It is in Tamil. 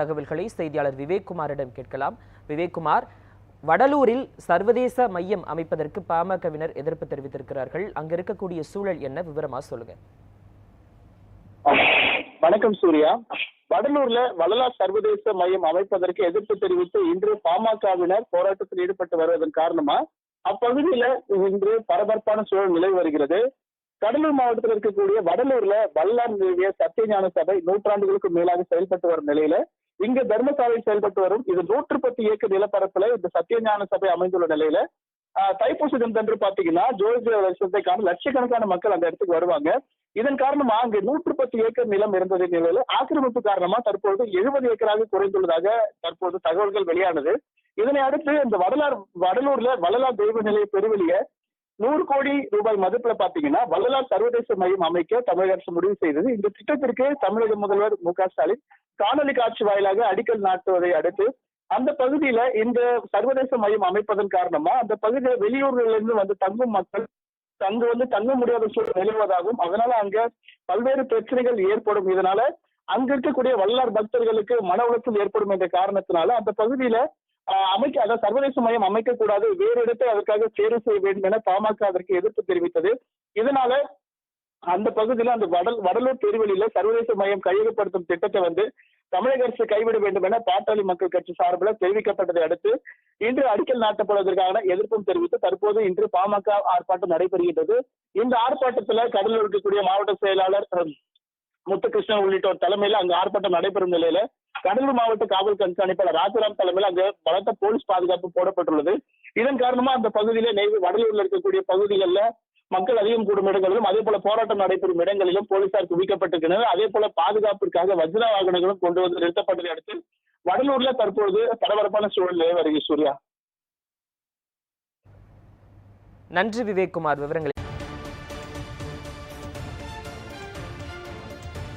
தகவல்களை செய்தியாளர் விவேக்குமாரிடம் கேட்கலாம். விவேக்குமார் வடலூரில் சர்வதேச மையம் அமைப்பதற்கு பாமகவினர் எதிர்ப்பு தெரிவித்திருக்கிறார்கள். அங்க இருக்கக்கூடிய சூழல் என்ன? விவரமா சொல்லுங்க. வணக்கம் சூர்யா. வடலூர்ல வளலா சர்வதேச மையம் அமைப்பதற்கு எதிர்ப்பு தெரிவித்து இன்று பாமகவினர் போராட்டத்தில் ஈடுபட்டு வருவதன் காரணமா அப்பகுதியில இன்று பரபரப்பான சூழல் நிலை வருகிறது. கடலூர் மாவட்டத்தில் இருக்கக்கூடிய வடலூர்ல வல்லார் நிறுவிய சத்தியஞான சபை நூற்றாண்டுகளுக்கு மேலாக செயல்பட்டு வரும் நிலையில இங்க தர்மசாலையில் செயல்பட்டு வரும். இது நூற்று பத்து ஏக்கர் நிலப்பரப்புல இந்த சத்தியஞான சபை அமைந்துள்ள நிலையில தைப்பூச தினத்தன்று பாத்தீங்கன்னா ஜோதி வருஷத்தை காண லட்சக்கணக்கான மக்கள் அந்த இடத்துக்கு வருவாங்க. இதன் காரணமா அங்கு நூற்று பத்து ஏக்கர் நிலம் இருந்ததின் நிலையில ஆக்கிரமிப்பு காரணமா தற்போது எழுபது ஏக்கராக குறைந்துள்ளதாக தற்போது தகவல்கள் வெளியானது. இதனை அடுத்து இந்த வடலார் வடலூர்ல வள்ளலார் தெய்வ நிலைய பெருவெளிய நூறு கோடி ரூபாய் மதிப்புல பாத்தீங்கன்னா வள்ளலார் சர்வதேச மையம் அமைக்க தமிழக அரசு முடிவு செய்தது. இந்த திட்டத்திற்கு தமிழக முதல்வர் மு க ஸ்டாலின் காணொலி காட்சி வாயிலாக அடிக்கல் நாட்டுவதை அடுத்து அந்த பகுதியில இந்த சர்வதேச மையம் அமைப்பதன் காரணமா அந்த பகுதியில வெளியூர்களிலிருந்து இருந்து வந்து தங்கும் மக்கள் அங்கு வந்து தங்க முடியாத சூழல் நிலவுவதாகவும் அதனால அங்க பல்வேறு பிரச்சனைகள் ஏற்படும். இதனால அங்க இருக்கக்கூடிய வல்லார் பக்தர்களுக்கு மன உளைச்சல் ஏற்படும் என்ற காரணத்தினால அந்த பகுதியில அமைக்க அதாவது சர்வதேச மையம் அமைக்கக்கூடாது. வேறு இடத்தை அதற்காக தேர்வு செய்ய வேண்டும் என பாமக அதற்கு எதிர்ப்பு தெரிவித்தது. இதனால அந்த பகுதியில அந்த வடல் வடலூர் திருவெளியில சர்வதேச மையம் கையகப்படுத்தும் திட்டத்தை வந்து தமிழக அரசு கைவிட வேண்டும் என பாட்டாளி மக்கள் கட்சி சார்பில் தெரிவிக்கப்பட்டதை அடுத்து இன்று அடிக்கல் நாட்டப்படுவதற்கான எதிர்ப்பும் தெரிவித்து தற்போது இன்று பாமக ஆர்ப்பாட்டம் நடைபெறுகின்றது. இந்த ஆர்ப்பாட்டத்துல கடலூர் இருக்கக்கூடிய மாவட்ட செயலாளர் முத்துகிருஷ்ணன் உள்ளிட்டோர் தலைமையில அங்கு ஆர்ப்பாட்டம் நடைபெறும் நிலையில கடலூர் மாவட்ட காவல் கண்காணிப்பாளர் ராஜராம் தலைமையில் அங்கு பலத்த போலீஸ் பாதுகாப்பு போடப்பட்டுள்ளது. இதன் காரணமா அந்த பகுதியில நெய் வடலூர்ல இருக்கக்கூடிய பகுதிகளில் மக்கள் அதிகம் கூடும் இடங்களிலும் அதே போல போராட்டம் நடைபெறும் இடங்களிலும் போலீசார் குவிக்கப்பட்டிருக்கின்றனர். அதே போல பாதுகாப்பிற்காக வஜ்ர வாகனங்களும் கொண்டு வந்து நிறுத்தப்பட்டதை அடுத்து வடலூர்ல தற்பொழுது பரபரப்பான சூழல் நிலவி வருகிறது சூர்யா. நன்றி விவேக்குமார் விவரங்களை